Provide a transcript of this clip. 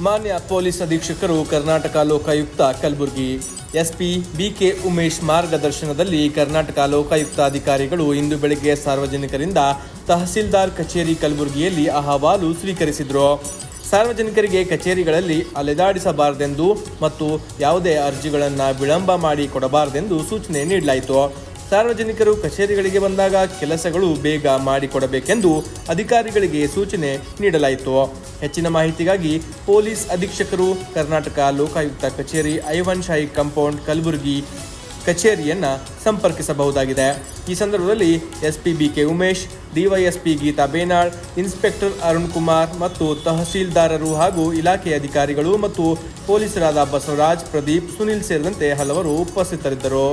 ಮಾನ್ಯ police ಅಧೀಕ್ಷಕರು, Karnataka Lokayukta Kalaburagi SP B K Umesh ಮಾರ್ಗದರ್ಶನದಲ್ಲಿ ಕರ್ನಾಟಕ ಲೋಕಾಯುಕ್ತ ಅಧಿಕಾರಿಗಳು ಇಂದು ಬೆಳಗ್ಗೆ ಸಾರ್ವಜನಿಕರಿಂದ ತಹಸೀಲ್ದಾರ್ ಕಚೇರಿ ಕಲಬುರಗಿಯಲ್ಲಿ ಅಹವಾಲು ಸ್ವೀಕರಿಸಿದರು. ಸಾರ್ವಜನಿಕರಿಗೆ ಕಚೇರಿಗಳಲ್ಲಿ ಅಲೆದಾಡಿಸಬಾರದೆಂದು ಮತ್ತು ಯಾವುದೇ ಅರ್ಜಿಗಳನ್ನು ವಿಳಂಬ ಮಾಡಿ ಕೊಡಬಾರದೆಂದು ಸೂಚನೆ ನೀಡಲಾಯಿತು. ಸಾರ್ವಜನಿಕರು ಕಚೇರಿಗಳಿಗೆ ಬಂದಾಗ ಕೆಲಸಗಳು ಬೇಗ ಮಾಡಿಕೊಡಬೇಕೆಂದು ಅಧಿಕಾರಿಗಳಿಗೆ ಸೂಚನೆ ನೀಡಲಾಯಿತು. ಹೆಚ್ಚಿನ ಮಾಹಿತಿಗಾಗಿ ಪೊಲೀಸ್ ಅಧೀಕ್ಷಕರು ಕರ್ನಾಟಕ ಲೋಕಾಯುಕ್ತ ಕಚೇರಿ ಐವನ್ ಶಾಹಿ ಕಾಂಪೌಂಡ್ ಕಲಬುರಗಿ ಕಚೇರಿಯನ್ನ ಸಂಪರ್ಕಿಸಬಹುದಾಗಿದೆ. ಈ ಸಂದರ್ಭದಲ್ಲಿ SP B K Umesh, DYSP Geetha Benal, inspector Arun Kumar ಮತ್ತು ತಹಸೀಲ್ದಾರರು ಹಾಗೂ ಇಲಾಖೆ ಅಧಿಕಾರಿಗಳು ಮತ್ತು ಪೊಲೀಸರಾದ ಬಸವರಾಜ್, ಪ್ರದೀಪ್, ಸುನಿಲ್ ಸೇರಿದಂತೆ ಹಲವರು ಉಪಸ್ಥಿತರಿದ್ದರು.